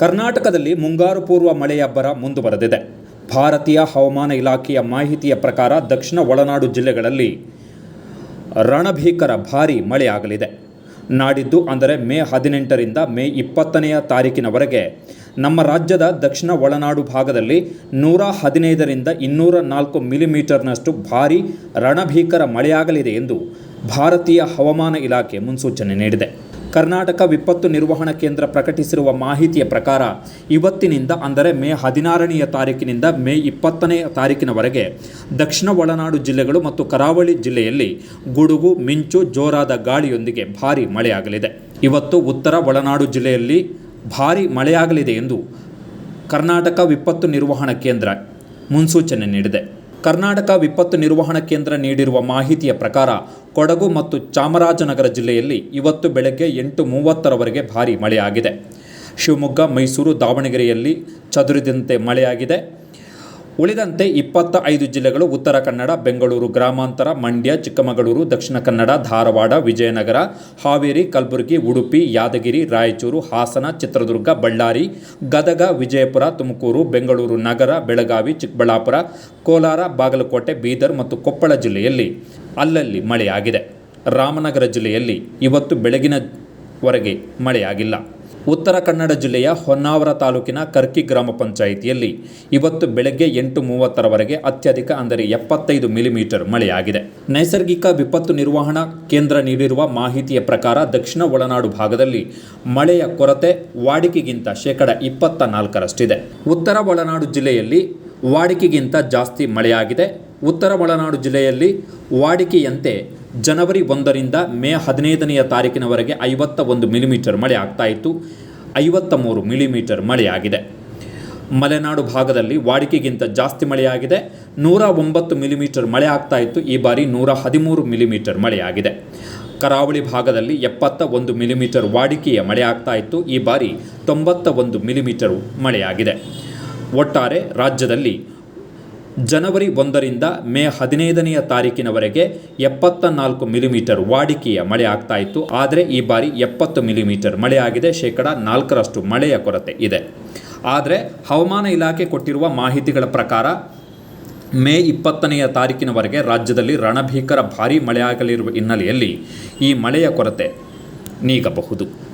ಕರ್ನಾಟಕದಲ್ಲಿ ಮುಂಗಾರು ಪೂರ್ವ ಮಳೆಯಬ್ಬರ ಮುಂದುವರೆದಿದೆ. ಭಾರತೀಯ ಹವಾಮಾನ ಇಲಾಖೆಯ ಮಾಹಿತಿಯ ಪ್ರಕಾರ ದಕ್ಷಿಣ ಒಳನಾಡು ಜಿಲ್ಲೆಗಳಲ್ಲಿ ರಣಭೀಕರ ಭಾರೀ ಮಳೆಯಾಗಲಿದೆ. ನಾಡಿದ್ದು ಅಂದರೆ ಮೇ ಹದಿನೆಂಟರಿಂದ ಮೇ ಇಪ್ಪತ್ತನೆಯ ತಾರೀಕಿನವರೆಗೆ ನಮ್ಮ ರಾಜ್ಯದ ದಕ್ಷಿಣ ಒಳನಾಡು ಭಾಗದಲ್ಲಿ ನೂರ ಹದಿನೈದರಿಂದ ಇನ್ನೂರ ನಾಲ್ಕು ಮಿಲಿಮೀಟರ್ನಷ್ಟು ಭಾರೀ ರಣಭೀಕರ ಮಳೆಯಾಗಲಿದೆ ಎಂದು ಭಾರತೀಯ ಹವಾಮಾನ ಇಲಾಖೆ ಮುನ್ಸೂಚನೆ ನೀಡಿದೆ. ಕರ್ನಾಟಕ ವಿಪತ್ತು ನಿರ್ವಹಣಾ ಕೇಂದ್ರ ಪ್ರಕಟಿಸಿರುವ ಮಾಹಿತಿಯ ಪ್ರಕಾರ ಇವತ್ತಿನಿಂದ, ಅಂದರೆ ಮೇ ಹದಿನಾರನೆಯ ತಾರೀಕಿನಿಂದ ಮೇ ಇಪ್ಪತ್ತನೆಯ ತಾರೀಕಿನವರೆಗೆ ದಕ್ಷಿಣ ಒಳನಾಡು ಜಿಲ್ಲೆಗಳು ಮತ್ತು ಕರಾವಳಿ ಜಿಲ್ಲೆಯಲ್ಲಿ ಗುಡುಗು, ಮಿಂಚು, ಜೋರಾದ ಗಾಳಿಯೊಂದಿಗೆ ಭಾರೀ ಮಳೆಯಾಗಲಿದೆ. ಇವತ್ತು ಉತ್ತರ ಒಳನಾಡು ಜಿಲ್ಲೆಯಲ್ಲಿ ಭಾರೀ ಮಳೆಯಾಗಲಿದೆ ಎಂದು ಕರ್ನಾಟಕ ವಿಪತ್ತು ನಿರ್ವಹಣಾ ಕೇಂದ್ರ ಮುನ್ಸೂಚನೆ ನೀಡಿದೆ. ಕರ್ನಾಟಕ ವಿಪತ್ತು ನಿರ್ವಹಣಾ ಕೇಂದ್ರ ನೀಡಿರುವ ಮಾಹಿತಿಯ ಪ್ರಕಾರ ಕೊಡಗು ಮತ್ತು ಚಾಮರಾಜನಗರ ಜಿಲ್ಲೆಯಲ್ಲಿ ಇವತ್ತು ಬೆಳಗ್ಗೆ ಎಂಟು ಮೂವತ್ತರವರೆಗೆ ಭಾರೀ ಮಳೆಯಾಗಿದೆ. ಶಿವಮೊಗ್ಗ, ಮೈಸೂರು, ದಾವಣಗೆರೆಯಲ್ಲಿ ಚದುರಿದಂತೆ ಮಳೆಯಾಗಿದೆ. ಉಳಿದಂತೆ ಇಪ್ಪತ್ತ ಐದು ಜಿಲ್ಲೆಗಳು ಉತ್ತರ ಕನ್ನಡ, ಬೆಂಗಳೂರು ಗ್ರಾಮಾಂತರ, ಮಂಡ್ಯ, ಚಿಕ್ಕಮಗಳೂರು, ದಕ್ಷಿಣ ಕನ್ನಡ, ಧಾರವಾಡ, ವಿಜಯನಗರ, ಹಾವೇರಿ, ಕಲಬುರಗಿ, ಉಡುಪಿ, ಯಾದಗಿರಿ, ರಾಯಚೂರು, ಹಾಸನ, ಚಿತ್ರದುರ್ಗ, ಬಳ್ಳಾರಿ, ಗದಗ, ವಿಜಯಪುರ, ತುಮಕೂರು, ಬೆಂಗಳೂರು, ನಗರ, ಬೆಳಗಾವಿ, ಚಿಕ್ಕಬಳ್ಳಾಪುರ, ಕೋಲಾರ, ಬಾಗಲಕೋಟೆ, ಬೀದರ್ ಮತ್ತು ಕೊಪ್ಪಳ ಜಿಲ್ಲೆಯಲ್ಲಿ ಅಲ್ಲಲ್ಲಿ ಮಳೆಯಾಗಿದೆ. ರಾಮನಗರ ಜಿಲ್ಲೆಯಲ್ಲಿ ಇವತ್ತು ಬೆಳಗಿನವರೆಗೆ ಮಳೆಯಾಗಿಲ್ಲ. ಉತ್ತರ ಕನ್ನಡ ಜಿಲ್ಲೆಯ ಹೊನ್ನಾವರ ತಾಲೂಕಿನ ಕರ್ಕಿ ಗ್ರಾಮ ಪಂಚಾಯಿತಿಯಲ್ಲಿ ಇವತ್ತು ಬೆಳಗ್ಗೆ ಎಂಟು ಮೂವತ್ತರವರೆಗೆ ಅತ್ಯಧಿಕ ಅಂದರೆ ಎಪ್ಪತ್ತೈದು ಮಿಲಿಮೀಟರ್ ಮಳೆಯಾಗಿದೆ. ನೈಸರ್ಗಿಕ ವಿಪತ್ತು ನಿರ್ವಹಣಾ ಕೇಂದ್ರ ನೀಡಿರುವ ಮಾಹಿತಿಯ ಪ್ರಕಾರ ದಕ್ಷಿಣ ಒಳನಾಡು ಭಾಗದಲ್ಲಿ ಮಳೆಯ ಕೊರತೆ ವಾಡಿಕೆಗಿಂತ ಶೇಕಡ ಇಪ್ಪತ್ತ ನಾಲ್ಕರಷ್ಟಿದೆ. ಉತ್ತರ ಒಳನಾಡು ಜಿಲ್ಲೆಯಲ್ಲಿ ವಾಡಿಕೆಗಿಂತ ಜಾಸ್ತಿ ಮಳೆಯಾಗಿದೆ. ಉತ್ತರ ಒಳನಾಡು ಜಿಲ್ಲೆಯಲ್ಲಿ ವಾಡಿಕೆಯಂತೆ ಜನವರಿ ಒಂದರಿಂದ ಮೇ ಹದಿನೈದನೆಯ ತಾರೀಕಿನವರೆಗೆ ಐವತ್ತ ಒಂದು ಮಿಲಿಮೀಟರ್ ಮಳೆ ಆಗ್ತಾ ಇತ್ತು. ಐವತ್ತ ಮೂರು ಮಿಲಿಮೀಟರ್ ಮಳೆಯಾಗಿದೆ. ಮಲೆನಾಡು ಭಾಗದಲ್ಲಿ ವಾಡಿಕೆಗಿಂತ ಜಾಸ್ತಿ ಮಳೆಯಾಗಿದೆ. ನೂರ ಒಂಬತ್ತು ಮಿಲಿಮೀಟರ್ ಮಳೆ ಆಗ್ತಾ ಇತ್ತು. ಈ ಬಾರಿ ನೂರ ಹದಿಮೂರು ಮಿಲಿಮೀಟರ್ ಮಳೆಯಾಗಿದೆ. ಕರಾವಳಿ ಭಾಗದಲ್ಲಿ ಎಪ್ಪತ್ತ ಒಂದು ಮಿಲಿಮೀಟರ್ ವಾಡಿಕೆಯ ಮಳೆ ಆಗ್ತಾ ಇತ್ತು. ಈ ಬಾರಿ ತೊಂಬತ್ತ ಒಂದು ಮಿಲಿಮೀಟರ್ ಮಳೆಯಾಗಿದೆ. ಒಟ್ಟಾರೆ ರಾಜ್ಯದಲ್ಲಿ ಜನವರಿ ಒಂದರಿಂದ ಮೇ ಹದಿನೈದನೆಯ ತಾರೀಕಿನವರೆಗೆ ಎಪ್ಪತ್ತ ನಾಲ್ಕು ಮಿಲಿಮೀಟರ್ ವಾಡಿಕೆಯ ಮಳೆ ಆಗ್ತಾ ಇತ್ತು. ಆದರೆ ಈ ಬಾರಿ ಎಪ್ಪತ್ತು ಮಿಲಿಮೀಟರ್ ಮಳೆಯಾಗಿದೆ. ಶೇಕಡ ನಾಲ್ಕರಷ್ಟು ಮಳೆಯ ಕೊರತೆ ಇದೆ. ಆದರೆ ಹವಾಮಾನ ಇಲಾಖೆ ಕೊಟ್ಟಿರುವ ಮಾಹಿತಿಗಳ ಪ್ರಕಾರ ಮೇ ಇಪ್ಪತ್ತನೆಯ ತಾರೀಕಿನವರೆಗೆ ರಾಜ್ಯದಲ್ಲಿ ರಣಭೀಕರ ಭಾರೀ ಮಳೆಯಾಗಲಿರುವ ಹಿನ್ನೆಲೆಯಲ್ಲಿ ಈ ಮಳೆಯ ಕೊರತೆ ನೀಗಬಹುದು.